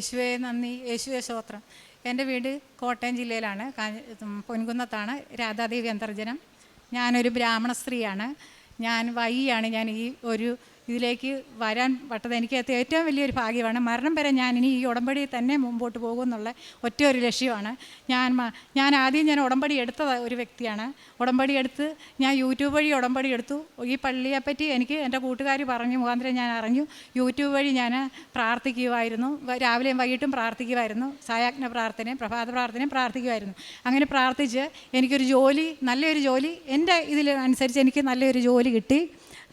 യേശുവെ നന്ദി. യേശുവെ സ്തോത്രം. എന്റെ വീട് കോട്ടയം ജില്ലയിലാണ്. പൊൻകുന്നത്താണ്. രാധാദേവി അന്തർജനം. ഞാനൊരു ബ്രാഹ്മണ സ്ത്രീയാണ്. ഞാൻ വൈകിയാണ് ഞാൻ ഈ ഒരു ഇതിലേക്ക് വരാൻ പട്ടത് എനിക്ക് ഏറ്റവും വലിയൊരു ഭാഗ്യമാണ്. മരണം വരെ ഞാൻ ഇനി ഈ ഉടമ്പടി തന്നെ മുമ്പോട്ട് പോകുമെന്നുള്ള ഒറ്റ ഒരു ലക്ഷ്യമാണ്. ഞാൻ ഞാൻ ആദ്യം ഞാൻ ഉടമ്പടി എടുത്ത ഒരു വ്യക്തിയാണ്. ഉടമ്പടി എടുത്ത് ഞാൻ യൂട്യൂബ് വഴി ഉടമ്പടി എടുത്തു. ഈ പള്ളിയെപ്പറ്റി എനിക്ക് എന്റെ കൂട്ടുകാർ പറഞ്ഞു മുഖാന്തരം ഞാൻ അറിഞ്ഞു. യൂട്യൂബ് വഴി ഞാൻ പ്രാർത്ഥിക്കുമായിരുന്നു രാവിലെയും വൈകിട്ടും പ്രാർത്ഥിക്കുമായിരുന്നു സായാജ്ഞ പ്രാർത്ഥനയും പ്രഭാത പ്രാർത്ഥനയും പ്രാർത്ഥിക്കുമായിരുന്നു അങ്ങനെ പ്രാർത്ഥിച്ച് എനിക്കൊരു ജോലി നല്ലൊരു ജോലി എന്റെ ഇതിൽ അനുസരിച്ച് എനിക്ക് നല്ലൊരു ജോലി കിട്ടി.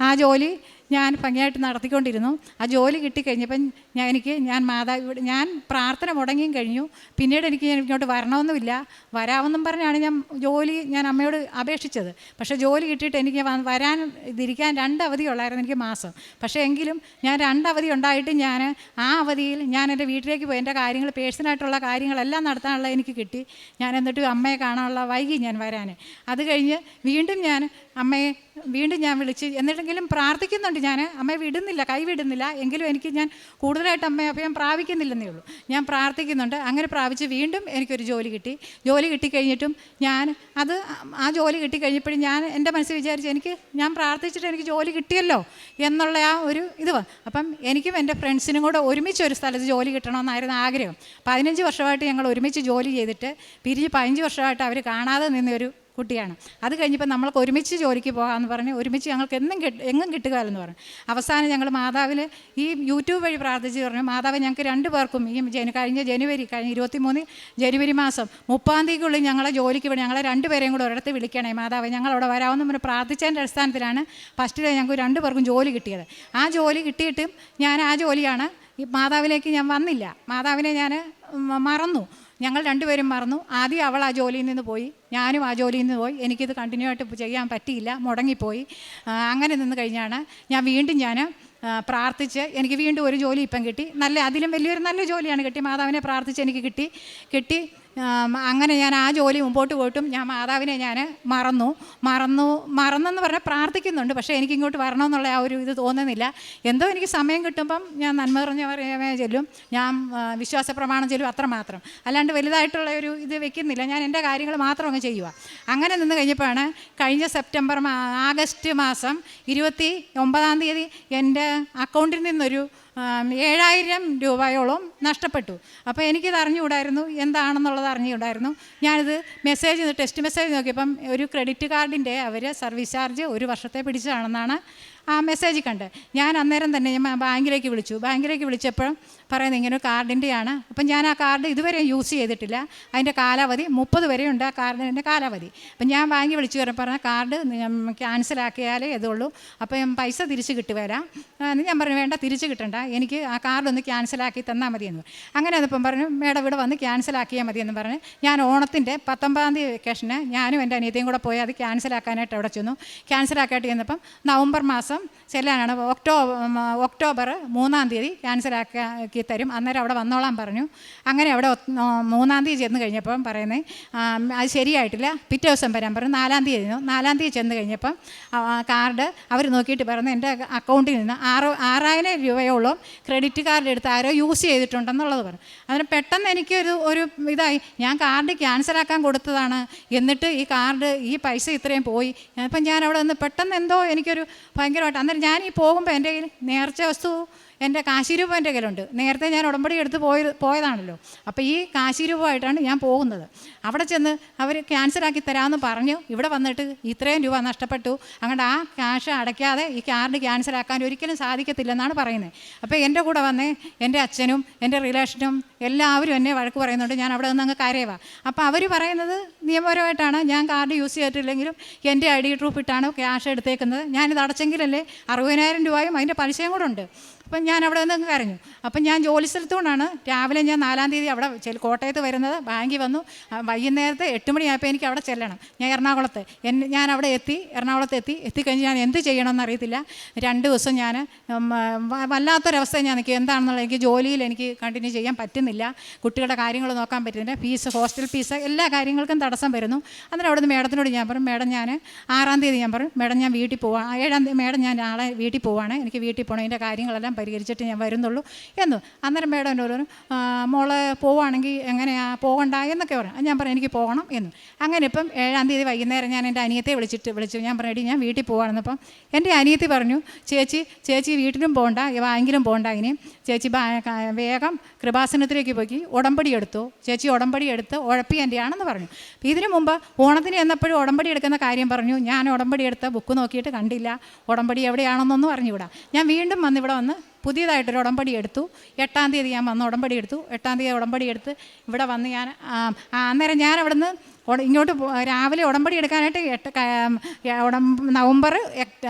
ആ ജോലി ഞാൻ ഭംഗിയായിട്ട് നടത്തിക്കൊണ്ടിരുന്നു. ആ ജോലി കിട്ടിക്കഴിഞ്ഞപ്പം ഞാൻ എനിക്ക് ഞാൻ മാതാവ് ഇവിടെ ഞാൻ പ്രാർത്ഥന മുടങ്ങിയും കഴിഞ്ഞു. പിന്നീട് എനിക്ക് ഇങ്ങോട്ട് വരണമെന്നുമില്ല. വരാമെന്നും പറഞ്ഞാണ് ഞാൻ ജോലി ഞാൻ അമ്മയോട് അപേക്ഷിച്ചത്. പക്ഷേ ജോലി കിട്ടിയിട്ട് എനിക്ക് വരാൻ ഇതിരിക്കാൻ രണ്ട് അവധി ഉള്ളായിരുന്നു എനിക്ക് മാസം. പക്ഷേ എങ്കിലും ഞാൻ രണ്ട് അവധി ഉണ്ടായിട്ട് ഞാൻ ആ അവധിയിൽ ഞാൻ എന്റെ വീട്ടിലേക്ക് പോയി എന്റെ കാര്യങ്ങൾ പേഴ്സണായിട്ടുള്ള കാര്യങ്ങളെല്ലാം നടത്താനുള്ള എനിക്ക് കിട്ടി. ഞാൻ എന്നിട്ട് അമ്മയെ കാണാനുള്ള വൈകി ഞാൻ വരാൻ അത് കഴിഞ്ഞ് വീണ്ടും ഞാൻ അമ്മയെ വീണ്ടും ഞാൻ വിളിച്ച് എന്നിട്ടെങ്കിലും പ്രാർത്ഥിക്കുന്നുണ്ട്. ഞാൻ അമ്മയെ വിടുന്നില്ല കൈവിടുന്നില്ല എങ്കിലും എനിക്ക് ഞാൻ കൂടുതലായിട്ട് അമ്മയെ അഭയം പ്രാപിക്കുന്നില്ലെന്നേ ഉള്ളൂ. ഞാൻ പ്രാർത്ഥിക്കുന്നുണ്ട്. അങ്ങനെ പ്രാപിച്ച് വീണ്ടും എനിക്കൊരു ജോലി കിട്ടി. ജോലി കിട്ടിക്കഴിഞ്ഞിട്ടും ഞാൻ അത് ആ ജോലി കിട്ടിക്കഴിഞ്ഞപ്പോഴും ഞാൻ എന്റെ മനസ്സിൽ വിചാരിച്ചു എനിക്ക് ഞാൻ പ്രാർത്ഥിച്ചിട്ട് എനിക്ക് ജോലി കിട്ടിയല്ലോ എന്നുള്ള ആ ഒരു ഇത് അപ്പം എനിക്കും എന്റെ ഫ്രണ്ട്സിനും കൂടെ ഒരുമിച്ച് ഒരു സ്ഥലത്ത് ജോലി കിട്ടണമെന്നായിരുന്നു ആഗ്രഹം. പതിനഞ്ച് വർഷമായിട്ട് ഞങ്ങൾ ഒരുമിച്ച് ജോലി ചെയ്തിട്ട് പിരിഞ്ഞ് പതിനഞ്ച് വർഷമായിട്ട് അവർ കാണാതെ നിന്ന ഒരു കുട്ടിയാണ്. അത് കഴിഞ്ഞപ്പോൾ നമ്മൾക്ക് ഒരുമിച്ച് ജോലിക്ക് പോകാമെന്ന് പറഞ്ഞ് ഒരുമിച്ച് ഞങ്ങൾക്ക് എന്നും കിട്ട എങ്ങും കിട്ടുകയെന്ന് പറഞ്ഞു. അവസാനം ഞങ്ങൾ മാതാവിൽ ഈ യൂട്യൂബ് വഴി പ്രാർത്ഥിച്ച് പറഞ്ഞു മാതാവ് ഞങ്ങൾക്ക് രണ്ട് പേർക്കും ഈ ജനു കഴിഞ്ഞ ജനുവരി കഴിഞ്ഞ ഇരുപത്തി മൂന്ന് ജനുവരി മാസം മുപ്പാം തീയതിക്കുള്ളിൽ ഞങ്ങളെ ജോലിക്ക് വേണ്ടി ഞങ്ങളെ രണ്ടുപേരെയും കൂടെ ഒരിടത്ത് വിളിക്കണേ മാതാവ് ഞങ്ങൾ അവിടെ വരാമെന്ന് പറഞ്ഞ് പ്രാർത്ഥിച്ചതിന്റെ അടിസ്ഥാനത്തിലാണ് ഫസ്റ്റിൽ ഞങ്ങൾക്ക് രണ്ട് പേർക്കും ജോലി കിട്ടിയത്. ആ ജോലി കിട്ടിയിട്ടും ഞാൻ ആ ജോലിയാണ് ഈ മാതാവിലേക്ക് ഞാൻ വന്നില്ല. മാതാവിനെ ഞാൻ മറന്നു. ഞങ്ങൾ രണ്ടുപേരും മറന്നു. ആദ്യം അവൾ ആ ജോലിയിൽ നിന്ന് പോയി. ഞാനും ആ ജോലിയിൽ നിന്ന് പോയി. എനിക്കിത് കണ്ടിന്യൂ ആയിട്ട് ചെയ്യാൻ പറ്റിയില്ല. മുടങ്ങിപ്പോയി. അങ്ങനെ നിന്ന് കഴിഞ്ഞാണ് ഞാൻ വീണ്ടും ഞാൻ പ്രാർത്ഥിച്ച് എനിക്ക് വീണ്ടും ഒരു ജോലി ഇപ്പം കിട്ടി. നല്ല അതിലും വലിയൊരു നല്ല ജോലിയാണ് കിട്ടി. മാതാവിനെ പ്രാർത്ഥിച്ച് എനിക്ക് കിട്ടി. കിട്ടി. അങ്ങനെ ഞാൻ ആ ജോലി മുമ്പോട്ട് പോയിട്ടും ഞാൻ മാതാവിനെ ഞാൻ മറന്നു. മറന്നു മറന്നെന്ന് പറഞ്ഞാൽ പ്രാർത്ഥിക്കുന്നുണ്ട്. പക്ഷേ എനിക്ക് ഇങ്ങോട്ട് വരണമെന്നുള്ള ആ ഒരു ഇത് തോന്നുന്നില്ല. എന്തോ എനിക്ക് സമയം കിട്ടുമ്പം ഞാൻ നന്മ പറയാമേ ചെല്ലും. ഞാൻ വിശ്വാസ പ്രമാണം ചെല്ലും അത്രമാത്രം അല്ലാണ്ട് വലുതായിട്ടുള്ള ഒരു ഇത് വെക്കുന്നില്ല. ഞാൻ എന്റെ കാര്യങ്ങൾ മാത്രം അങ്ങ് ചെയ്യുക. അങ്ങനെ നിന്ന് കഴിഞ്ഞപ്പോഴാണ് കഴിഞ്ഞ സെപ്റ്റംബർ ആഗസ്റ്റ് മാസം ഇരുപത്തി ഒമ്പതാം തീയതി എന്റെ അക്കൗണ്ടിൽ നിന്നൊരു ഏഴായിരം രൂപയോളം നഷ്ടപ്പെട്ടു. അപ്പോൾ എനിക്കിത് അറിഞ്ഞുകൂടായിരുന്നു? എന്താണെന്നുള്ളത് അറിഞ്ഞുകൂടായിരുന്നു. ഞാനിത് മെസ്സേജ് ടെസ്റ്റ് മെസ്സേജ് നോക്കിയപ്പം ഒരു ക്രെഡിറ്റ് കാർഡിന്റെ അവർ സർവീസ് ചാർജ് ഒരു വർഷത്തെ പിടിച്ചതാണെന്നാണ് ആ മെസ്സേജ് കണ്ട്. ഞാൻ അന്നേരം തന്നെ ഞാൻ ബാങ്കിലേക്ക് വിളിച്ചു. ബാങ്കിലേക്ക് വിളിച്ചപ്പോൾ പറയുന്നത് ഇങ്ങനെ കാർഡിന്റെയാണ് അപ്പം ഞാൻ ആ കാർഡ് ഇതുവരെ യൂസ് ചെയ്തിട്ടില്ല. അതിന്റെ കാലാവധി മുപ്പത് വരെയുണ്ട് ആ കാർഡിന്റെ കാലാവധി. അപ്പം ഞാൻ ബാങ്കിൽ വിളിച്ചു പറഞ്ഞ പറഞ്ഞ കാർഡ് ക്യാൻസലാക്കിയാലേ ഇതുള്ളൂ. അപ്പം പൈസ തിരിച്ച് കിട്ടുവരാ എന്ന് ഞാൻ പറഞ്ഞു വേണ്ട തിരിച്ച് കിട്ടണ്ട. എനിക്ക് ആ കാർഡ് ഒന്ന് ക്യാൻസലാക്കി തന്നാൽ മതി പറഞ്ഞു. അങ്ങനെ അതിപ്പം പറഞ്ഞു മേഡം ഇവിടെ വന്ന് ക്യാൻസലാക്കിയാൽ മതി എന്ന് പറഞ്ഞ് ഞാൻ ഓണത്തിന്റെ പത്തൊമ്പതാം തീയതി വെക്കേഷന് ഞാനും എന്റെ അനിയത്തിയും കൂടെ പോയി അത് ക്യാൻസലാക്കാനായിട്ട് അവിടെ ചെന്നു. ക്യാൻസലാക്കായിട്ട് ചെന്നപ്പം നവംബർ മാസം ചെല്ലാനാണ്. ഒക്ടോബർ ഒക്ടോബർ മൂന്നാം തീയതി ക്യാൻസലാക്കി തരും. അന്നേരം അവിടെ വന്നോളാൻ പറഞ്ഞു. അങ്ങനെ അവിടെ മൂന്നാം തീയതി ചെന്ന് കഴിഞ്ഞപ്പം പറയുന്നത് അത് ശരിയായിട്ടില്ല. പിറ്റേ ദിവസം വരാൻ പറഞ്ഞു. നാലാം തീയതി. നാലാം തീയതി ചെന്ന് കഴിഞ്ഞപ്പം കാർഡ് അവർ നോക്കിയിട്ട് പറഞ്ഞു എന്റെ അക്കൗണ്ടിൽ നിന്ന് ആറ് ആറായിരം രൂപയോളം ക്രെഡിറ്റ് കാർഡ് എടുത്ത് ആരോ യൂസ് ചെയ്തിട്ടുണ്ടെന്നുള്ളത് പറഞ്ഞു. അതിന് പെട്ടെന്ന് എനിക്കൊരു ഒരു ഇതായി. ഞാൻ കാർഡ് ക്യാൻസലാക്കാൻ കൊടുത്തതാണ്. എന്നിട്ട് ഈ കാർഡ് ഈ പൈസ ഇത്രയും പോയി. അപ്പം ഞാൻ അവിടെ നിന്ന് പെട്ടെന്ന് എന്തോ എനിക്കൊരു ഭയങ്കരമായിട്ട് അന്നേരം ഞാൻ ഈ പോകുമ്പോൾ എന്റെ കയ്യിൽ നേർച്ച വസ്തു എന്റെ കാശി രൂപ എന്റെ കയ്യിലുണ്ട്. നേരത്തെ ഞാൻ ഉടമ്പടി എടുത്ത് പോയ പോയതാണല്ലോ. അപ്പോൾ ഈ കാശി രൂപമായിട്ടാണ് ഞാൻ പോകുന്നത്. അവിടെ ചെന്ന് അവർ ക്യാൻസലാക്കി തരാമെന്ന് പറഞ്ഞു. ഇവിടെ വന്നിട്ട് ഇത്രയും രൂപ നഷ്ടപ്പെട്ടു. അങ്ങോട്ട് ആ ക്യാഷ് അടയ്ക്കാതെ ഈ കാർഡ് ക്യാൻസലാക്കാൻ ഒരിക്കലും സാധിക്കത്തില്ലെന്നാണ് പറയുന്നത്. അപ്പോൾ എന്റെ കൂടെ വന്നേ എന്റെ അച്ഛനും എന്റെ റിലേഷനും എല്ലാവരും എന്നെ വഴക്ക് പറയുന്നുണ്ട്. ഞാൻ അവിടെ നിന്ന് അങ്ങ് കരയുക അപ്പോൾ അവർ പറയുന്നത് നിയമപരമായിട്ടാണ്. ഞാൻ കാർഡ് യൂസ് ചെയ്തിട്ടില്ലെങ്കിലും എന്റെ ഐ ഡി പ്രൂഫ് ഇട്ടാണ് ക്യാഷ് എടുത്തേക്കുന്നത്. ഞാനിത് അടച്ചെങ്കിലല്ലേ അറുപതിനായിരം രൂപയും അതിന്റെ പലിശയും കൂടെ ഉണ്ട്. അപ്പം ഞാൻ അവിടെ നിന്ന് കരഞ്ഞു. അപ്പം ഞാൻ ജോലി സ്ഥലത്തുകൊണ്ടാണ് രാവിലെ ഞാൻ നാലാം തീയതി അവിടെ കോട്ടയത്ത് വരുന്നത്. ബാങ്കിൽ വന്നു. വൈകുന്നേരത്തെ എട്ട് മണിയായപ്പോൾ എനിക്ക് അവിടെ ചെല്ലണം. ഞാൻ എറണാകുളത്ത്. എന്നെ ഞാൻ അവിടെ എത്തി എറണാകുളത്ത് എത്തി. എത്തിക്കഴിഞ്ഞ് ഞാൻ എന്ത് ചെയ്യണമെന്ന് അറിയത്തില്ല. രണ്ട് ദിവസം ഞാൻ വല്ലാത്തൊരവസ്ഥ ഞാൻ നിൽക്കും എന്താണെന്നുള്ള എനിക്ക് ജോലിയിൽ എനിക്ക് കണ്ടിന്യൂ ചെയ്യാൻ പറ്റുന്നില്ല. പറ്റുന്നില്ല കുട്ടികളുടെ കാര്യങ്ങൾ നോക്കാൻ പറ്റുന്നില്ല. ഫീസ് ഹോസ്റ്റൽ ഫീസ് എല്ലാ കാര്യങ്ങൾക്കും തടസ്സം വരുന്നു. അന്നേരം അവിടുന്ന് മേഡത്തിനോട് ഞാൻ പറഞ്ഞു മേഡം ഞാൻ ആറാം തീയതി ഞാൻ പറഞ്ഞു മേഡം ഞാൻ വീട്ടിൽ പോവാം. ഏഴാം തീയതി മേഡം ഞാൻ നാളെ വീട്ടിൽ പോവാണ്. എനിക്ക് വീട്ടിൽ പോകണം ഇതിന്റെ കാര്യങ്ങളെല്ലാം പരിഹരിച്ചിട്ട് ഞാൻ വരുന്നുള്ളൂ എന്ന്. അന്നേരം മേഡം എന്നോട് പറഞ്ഞു "ആ, മോൾ പോവുകയാണെങ്കിൽ എങ്ങനെയാ പോകണ്ട എന്നൊക്കെ പറഞ്ഞു. ഞാൻ പറഞ്ഞു എനിക്ക് പോകണം എന്ന്. അങ്ങനെ ഇപ്പം ഏഴാം തീയതി വൈകുന്നേരം ഞാൻ എന്റെ അനിയത്തെ വിളിച്ചിട്ട് വിളിച്ചു. ഞാൻ പറഞ്ഞു ഞാൻ വീട്ടിൽ പോവാണെന്നപ്പം എന്റെ അനിയത്തി പറഞ്ഞു ചേച്ചി ചേച്ചി വീട്ടിലും പോകണ്ട ബാങ്കിലും പോകണ്ട ഇനി. ചേച്ചി വേഗം കൃപാസനത്തിലേക്ക് പോയി. ഉടമ്പടി എടുത്തു. ചേച്ചി ഉടമ്പടി എടുത്ത് ഉഴപ്പി എന്റെ ആണെന്ന് പറഞ്ഞു. ഇതിനു മുമ്പ് ഓണത്തിന് ചെന്നപ്പോഴും ഉടമ്പടി എടുക്കുന്ന കാര്യം പറഞ്ഞു. ഞാൻ ഉടമ്പടി എടുത്ത ബുക്ക് നോക്കിയിട്ട് കണ്ടില്ല. ഉടമ്പടി എവിടെയാണെന്നൊന്നും അറിഞ്ഞുകൂടാ. ഞാൻ വീണ്ടും വന്ന് ഇവിടെ വന്ന് പുതിയതായിട്ടൊരു ഉടമ്പടി എടുത്തു. എട്ടാം തീയതി ഞാൻ വന്ന് ഉടമ്പടി എടുത്തു. എട്ടാം തീയതി ഉടമ്പടി എടുത്ത് ഇവിടെ വന്ന് ഞാൻ അന്നേരം ഞാൻ അവിടുന്ന് ഇങ്ങോട്ട് രാവിലെ ഉടമ്പടി എടുക്കാനായിട്ട് എട്ട് ഉടം നവംബർ എട്ട്-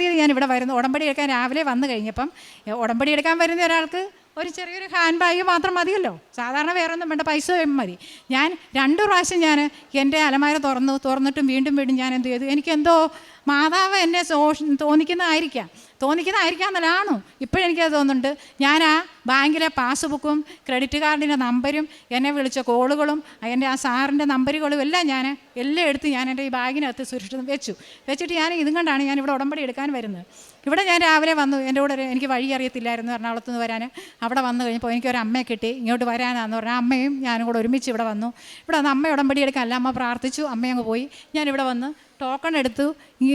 തീയതി ഞാൻ ഇവിടെ വരുന്നു. ഉടമ്പടി എടുക്കാൻ രാവിലെ വന്നു കഴിഞ്ഞപ്പം ഉടമ്പടി എടുക്കാൻ വരുന്ന ഒരാൾക്ക് ഒരു ചെറിയൊരു ഹാൻഡ് ബാഗ് മാത്രം മതിയല്ലോ. സാധാരണ വേറെ ഒന്നും വേണ്ട പൈസ മതി. ഞാൻ രണ്ട് പ്രാവശ്യം ഞാൻ എന്റെ അലമാര തുറന്നു തുറന്നിട്ടും വീണ്ടും വീണ്ടും ഞാൻ എന്ത് ചെയ്തു? എനിക്കെന്തോ മാതാവ് എന്നെ തോന്നിക്കുന്നതായിരിക്കാം തോന്നിക്കുന്നതായിരിക്കാം. എന്നല്ലാണോ ഇപ്പോഴെനിക്കത് തോന്നുന്നുണ്ട്. ഞാൻ ആ ബാങ്കിലെ പാസ്ബുക്കും ക്രെഡിറ്റ് കാർഡിന്റെ നമ്പരും എന്നെ വിളിച്ച കോളുകളും എന്റെ ആ സാറിന്റെ നമ്പറുകളും എല്ലാം ഞാൻ എല്ലാം എടുത്ത് ഞാൻ എന്റെ ഈ ബാഗിനകത്ത് സുരക്ഷിതം വെച്ചു. വെച്ചിട്ട് ഞാൻ ഇതും കൊണ്ടാണ് ഞാൻ ഇവിടെ ഉടമ്പടി എടുക്കാൻ വരുന്നത്. ഇവിടെ ഞാൻ രാവിലെ വന്നു. എന്റെ കൂടെ എനിക്ക് വഴി അറിയത്തില്ലായിരുന്നു എറണാകുളത്ത് നിന്ന് വരാൻ. അവിടെ വന്നു കഴിഞ്ഞപ്പോൾ എനിക്ക് ഒരു അമ്മയെ കിട്ടി. ഇങ്ങോട്ട് വരാനാന്ന് പറഞ്ഞാൽ അമ്മയും ഞാനും കൂടെ ഒരുമിച്ച് ഇവിടെ വന്നു. ഇവിടെ വന്ന് അമ്മ ഉടമ്പടി എടുക്കാൻ അല്ല അമ്മ പ്രാർത്ഥിച്ചു. അമ്മ അങ്ങ് പോയി. ഞാനിവിടെ വന്ന് ടോക്കൺ എടുത്തു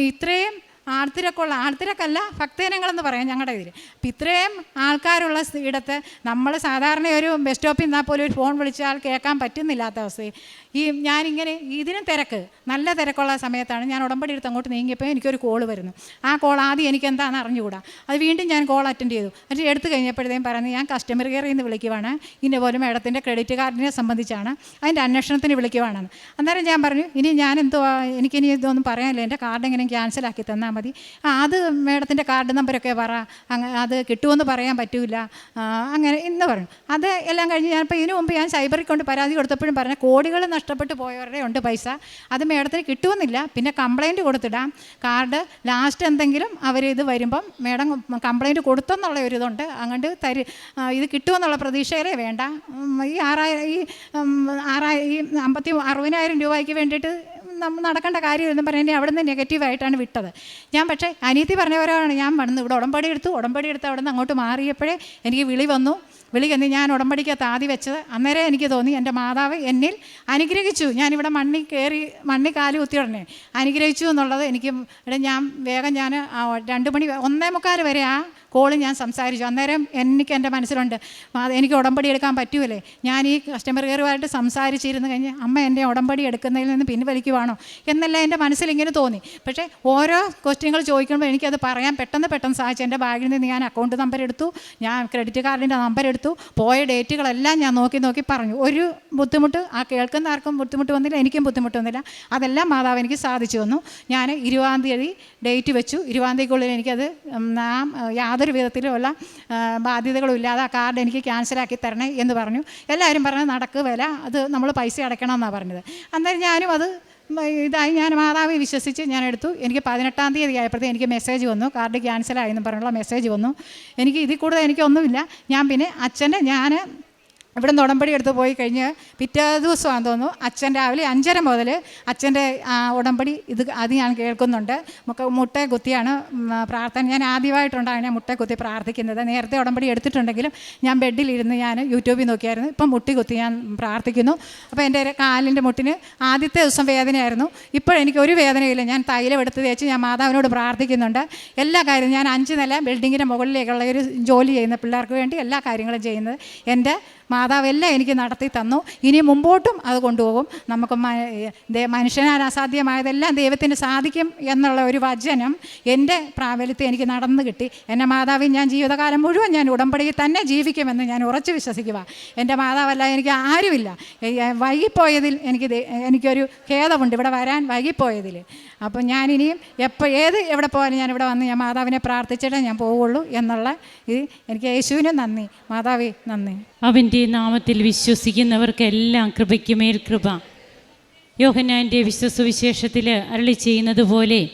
ഇത്രയും ആൾത്തിരക്കുള്ള ആർത്തിരക്കല്ല ഭക്തജനങ്ങളെന്ന് പറയാം ഞങ്ങളുടെ ഇതിൽ അപ്പം ഇത്രയും ആൾക്കാരുള്ള ഇടത്ത് നമ്മൾ സാധാരണ ഒരു ബസ് സ്റ്റോപ്പിൽ നിന്നാൽ പോലും ഒരു ഫോൺ വിളിച്ചാൽ കേൾക്കാൻ പറ്റുന്നില്ലാത്ത അവസ്ഥയിൽ. ഈ ഞാനിങ്ങനെ ഇതിനും തിരക്ക് നല്ല തിരക്കുള്ള സമയത്താണ് ഞാൻ ഉടമ്പടി എടുത്ത് അങ്ങോട്ട് നീങ്ങിയപ്പോൾ എനിക്കൊരു കോൾ വരുന്നു. ആ കോൾ ആദ്യം എനിക്ക് എന്താണെന്ന് അറിഞ്ഞുകൂടാ? അത് വീണ്ടും ഞാൻ കോൾ അറ്റൻഡ് ചെയ്തു. എന്നിട്ട് എടുത്തു കഴിഞ്ഞപ്പോഴത്തേക്കും പറഞ്ഞു ഞാൻ കസ്റ്റമർ കെയറിൽ നിന്ന് വിളിക്കുവാണ്. ഇന്ന പോലെ മേഡത്തിന്റെ ക്രെഡിറ്റ് കാർഡിനെ സംബന്ധിച്ചാണ്. അതിന്റെ അന്വേഷണത്തിന് വിളിക്കുവാണെന്ന്. അന്നേരം ഞാൻ പറഞ്ഞു ഇനി ഞാൻ എന്തോ എനിക്കിനി ഇതൊന്നും പറയാനില്ല. എന്റെ കാർഡ് എങ്ങനെ ക്യാൻസലാക്കി തന്നാൽ മതി. ആ അത് മേഡത്തിന്റെ കാർഡ് നമ്പരൊക്കെ പറ. അങ്ങ് അത് കിട്ടുമെന്ന് പറയാൻ പറ്റില്ല അങ്ങനെ എന്ന് പറഞ്ഞു. അത് എല്ലാം കഴിഞ്ഞ് ഞാനിപ്പോൾ ഇതിനു മുമ്പ് ഞാൻ സൈബറിൽ കൊണ്ട് പരാതി കൊടുത്തപ്പോഴും പറഞ്ഞ കോടികൾ നഷ്ടപ്പെട്ടു പോയവരുടെ ഉണ്ട് പൈസ. അത് മേഡത്തിന് കിട്ടുമെന്നില്ല പിന്നെ കംപ്ലൈന്റ് കൊടുത്തിടാം. കാർഡ് ലാസ്റ്റ് എന്തെങ്കിലും അവർ ഇത് വരുമ്പം മേഡം കംപ്ലൈന്റ് കൊടുത്തെന്നുള്ള ഒരു ഇതുണ്ട്. അങ്ങോട്ട് തരി ഇത് കിട്ടുമെന്നുള്ള പ്രതീക്ഷയിലേ വേണ്ട. ഈ ആറായിരം ഈ ആറായിരം ഈ അമ്പത്തി അറുപതിനായിരം രൂപയ്ക്ക് വേണ്ടിയിട്ട് നമ്മൾ നടക്കേണ്ട കാര്യമെന്ന് പറഞ്ഞാൽ അവിടെ നിന്ന് നെഗറ്റീവായിട്ടാണ് വിട്ടത്. ഞാൻ പക്ഷേ അനീതി പറഞ്ഞവരാണ് ഞാൻ വന്ന് ഇവിടെ ഉടമ്പടി എടുത്തു. ഉടമ്പടി എടുത്ത് അവിടെ നിന്ന് അങ്ങോട്ട് മാറിയപ്പോഴേ എനിക്ക് വിളി വന്നു. വിളി എന്ന് ഞാൻ ഉടമ്പടിക്കകത്ത് താതി വെച്ചത് അന്നേരം എനിക്ക് തോന്നി എന്റെ മാതാവ് എന്നിൽ അനുഗ്രഹിച്ചു. ഞാനിവിടെ മണ്ണിൽ കയറി മണ്ണിൽ കാൽ കുത്തി ഉടനെ. അനുഗ്രഹിച്ചു എന്നുള്ളത് എനിക്ക് ഞാൻ വേഗം ഞാൻ രണ്ട് മണി ഒന്നേ മുക്കാൽ വരെ ആ കോൾ ഞാൻ സംസാരിച്ചു. അന്നേരം എനിക്ക് എന്റെ മനസ്സിലുണ്ട് എനിക്ക് ഉടമ്പടി എടുക്കാൻ പറ്റൂലേ? ഞാൻ ഈ കസ്റ്റമർ കെയറുമായിട്ട് സംസാരിച്ചിരുന്നു കഴിഞ്ഞാൽ അമ്മ എന്റെ ഉടമ്പടി എടുക്കുന്നതിൽ നിന്ന് പിൻവലിക്കുവാണോ? എന്നല്ല എന്റെ മനസ്സിൽ ഇങ്ങനെ തോന്നി. പക്ഷേ ഓരോ ക്വസ്റ്റ്യങ്ങൾ ചോദിക്കുമ്പോൾ എനിക്കത് പറയാൻ പെട്ടെന്ന് പെട്ടെന്ന് സാധിച്ചു. എന്റെ ബാഗിൽ നിന്ന് ഞാൻ അക്കൗണ്ട് നമ്പർ എടുത്തു ഞാൻ ക്രെഡിറ്റ് കാർഡിന്റെ നമ്പർ എടുത്തു പോയ ഡേറ്റുകളെല്ലാം ഞാൻ നോക്കി നോക്കി പറഞ്ഞു. ഒരു ബുദ്ധിമുട്ട് ആ കേൾക്കുന്ന ആർക്കും ബുദ്ധിമുട്ട് വന്നില്ല എനിക്കും ബുദ്ധിമുട്ട് വന്നില്ല. അതെല്ലാം മാതാവ് എനിക്ക് സാധിച്ചു വന്നു ഞാൻ ഇരുപതാം തീയതി ഡേറ്റ് വെച്ചു. ഇരുപതാം തീയതിക്കുള്ളിൽ എനിക്കത് ആ യാതൊരു വിധത്തിലുമുള്ള ബാധ്യതകളും ഇല്ലാതെ ആ കാർഡ് എനിക്ക് ക്യാൻസലാക്കി തരണേ എന്ന് പറഞ്ഞു. എല്ലാവരും പറഞ്ഞു നടക്ക് വില അത് നമ്മൾ പൈസ അടയ്ക്കണം എന്നാണ് പറഞ്ഞത്. അന്നേരം ഞാനും അത് ഇതായി ഞാൻ മാതാവി വിശ്വസിച്ച് ഞാൻ എടുത്തു. എനിക്ക് പതിനെട്ടാം തീയതി ആയപ്പോഴത്തേക്ക് എനിക്ക് മെസ്സേജ് വന്നു. കാർഡ് ക്യാൻസലായി എന്ന് പറഞ്ഞുള്ള മെസ്സേജ് വന്നു. എനിക്ക് ഇതിൽ കൂടുതൽ എനിക്കൊന്നുമില്ല. ഞാൻ പിന്നെ അച്ഛന്റെ ഞാൻ ഇവിടെ നിന്ന് ഉടമ്പടി എടുത്ത് പോയി കഴിഞ്ഞ് പിറ്റേ ദിവസമാണെന്ന് തോന്നുന്നു അച്ഛൻ രാവിലെ അഞ്ചര മുതൽ അച്ഛന്റെ ഉടമ്പടി ഇത് അത് ഞാൻ കേൾക്കുന്നുണ്ട്. മുട്ട കുത്തിയാണ് പ്രാർത്ഥന. ഞാൻ ആദ്യമായിട്ടുണ്ടാകും ഞാൻ മുട്ട കുത്തി പ്രാർത്ഥിക്കുന്നത്. നേരത്തെ ഉടമ്പടി എടുത്തിട്ടുണ്ടെങ്കിലും ഞാൻ ബെഡിലിരുന്ന് ഞാൻ യൂട്യൂബിൽ നോക്കിയായിരുന്നു. ഇപ്പം മുട്ടി കുത്തി ഞാൻ പ്രാർത്ഥിക്കുന്നു. അപ്പോൾ എന്റെ കാലിന്റെ മുട്ടിന് ആദ്യത്തെ ദിവസം വേദനയായിരുന്നു. ഇപ്പോഴെനിക്ക് ഒരു വേദനയില്ല. ഞാൻ തൈലം എടുത്ത് തേച്ച് ഞാൻ മാതാവിനോട് പ്രാർത്ഥിക്കുന്നുണ്ട്. എല്ലാ കാര്യവും ഞാൻ അഞ്ച് നില ബിൽഡിങ്ങിന്റെ മുകളിലേക്കുള്ള ഒരു ജോലി ചെയ്യുന്ന പിള്ളേർക്ക് വേണ്ടി എല്ലാ കാര്യങ്ങളും ചെയ്യുന്നത്. എന്റെ മാതാവ് എല്ലാം എനിക്ക് നടത്തി തന്നു. ഇനി മുമ്പോട്ടും അത് കൊണ്ടുപോകും. നമുക്ക് മനുഷ്യനാൽ അസാധ്യമായതെല്ലാം ദൈവത്തിന് സാധിക്കും എന്നുള്ള ഒരു വചനം എന്റെ പ്രാബല്യത്തിൽ എനിക്ക് നടന്നു കിട്ടി. എന്റെ മാതാവിൽ ഞാൻ ജീവിതകാലം മുഴുവൻ ഞാൻ ഉടമ്പടിയിൽ തന്നെ ജീവിക്കുമെന്ന് ഞാൻ ഉറച്ചു വിശ്വസിക്കുക. എന്റെ മാതാവല്ല എനിക്ക് ആരുമില്ല. വൈകിപ്പോയതിൽ എനിക്ക് എനിക്കൊരു ഖേദമുണ്ട്. ഇവിടെ വരാൻ വൈകിപ്പോയതിൽ. അപ്പോൾ ഞാനിനിയും എപ്പോൾ ഏത് എവിടെ പോയാലും ഞാൻ ഇവിടെ വന്ന് ഞാൻ മാതാവിനെ പ്രാർത്ഥിച്ചിട്ടേ ഞാൻ പോവുള്ളൂ എന്നുള്ള ഇത് എനിക്ക് യേശുവിനും നന്ദി. മാതാവി നന്ദി. അവന്റെ നാമത്തിൽ വിശ്വസിക്കുന്നവർക്കെല്ലാം കൃപയ്ക്ക് മേൽ കൃപ. യോഹനാന്റെ വിശ്വസുവിശേഷത്തിൽ അരളി ചെയ്യുന്നത് പോലെ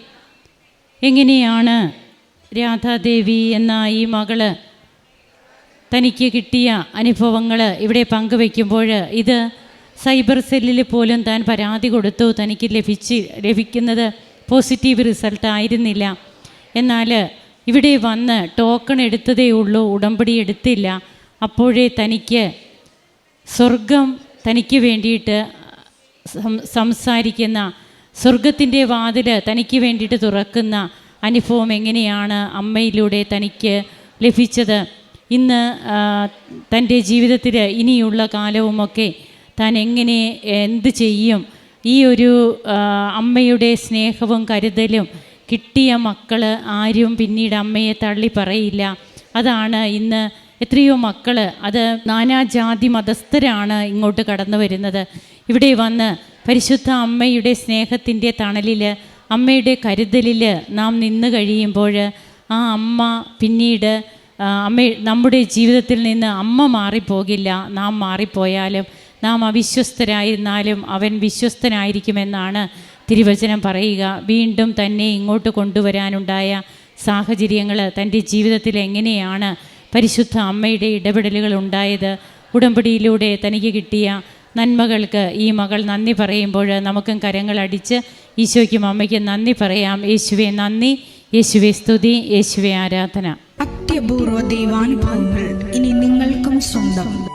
എങ്ങനെയാണ് രാധാദേവി എന്ന ഈ മകൾ തനിക്ക് കിട്ടിയ അനുഭവങ്ങൾ ഇവിടെ പങ്കുവെക്കുമ്പോൾ ഇത് സൈബർ സെല്ലിൽ പോലും താൻ പരാതി കൊടുത്തു തനിക്ക് ലഭിച്ച് ലഭിക്കുന്നത് പോസിറ്റീവ് റിസൾട്ട് ആയിരുന്നില്ല. എന്നാൽ ഇവിടെ വന്ന് ടോക്കൺ എടുത്തതേ ഉള്ളൂ ഉടമ്പടി എടുത്തില്ല. അപ്പോഴേ തനിക്ക് സ്വർഗം തനിക്ക് വേണ്ടിയിട്ട് സംസാരിക്കുന്ന സ്വർഗത്തിന്റെ വാതിൽ തനിക്ക് വേണ്ടിയിട്ട് തുറക്കുന്ന അനുഭവം എങ്ങനെയാണ് അമ്മയിലൂടെ തനിക്ക് ലഭിച്ചത്? ഇന്ന് തന്റെ ജീവിതത്തിൽ ഇനിയുള്ള കാലവുമൊക്കെ താൻ എങ്ങനെ എന്ത് ചെയ്യും? ഈ ഒരു അമ്മയുടെ സ്നേഹവും കരുതലും കിട്ടിയ മക്കൾ ആരും പിന്നീട് അമ്മയെ തള്ളി പറയില്ല. അതാണ് ഇന്ന് എത്രയോ മക്കൾ അത് നാനാജാതി മതസ്ഥരാണ് ഇങ്ങോട്ട് കടന്നു വരുന്നത്. ഇവിടെ വന്ന് പരിശുദ്ധ അമ്മയുടെ സ്നേഹത്തിന്റെ തണലിൽ അമ്മയുടെ കരുതലിൽ നാം നിന്ന് കഴിയുമ്പോൾ ആ അമ്മ പിന്നീട് അമ്മ നമ്മുടെ ജീവിതത്തിൽ നിന്ന് അമ്മ മാറിപ്പോകില്ല. നാം മാറിപ്പോയാലും നാം അവിശ്വസ്തരായിരുന്നാലും അവൻ വിശ്വസ്തനായിരിക്കുമെന്നാണ് തിരുവചനം പറയുക. വീണ്ടും തന്നെ ഇങ്ങോട്ട് കൊണ്ടുവരാനുണ്ടായ സാഹചര്യങ്ങൾ തന്റെ ജീവിതത്തിൽ എങ്ങനെയാണ് പരിശുദ്ധ അമ്മയുടെ ഇടപെടലുകൾ ഉണ്ടായത് ഉടമ്പടിയിലൂടെ തനിക്ക് കിട്ടിയ നന്മകൾക്ക് ഈ മകൾ നന്ദി പറയുമ്പോൾ നമുക്കും കരങ്ങൾ അടിച്ച് ഈശോയ്ക്കും അമ്മയ്ക്കും നന്ദി പറയാം. യേശുവെ നന്ദി. യേശുവെ സ്തുതി. യേശുവെ ആരാധന. അത്യപൂർവ ദൈവാനുഭവങ്ങൾ ഇനി നിങ്ങൾക്കും സ്വന്തം.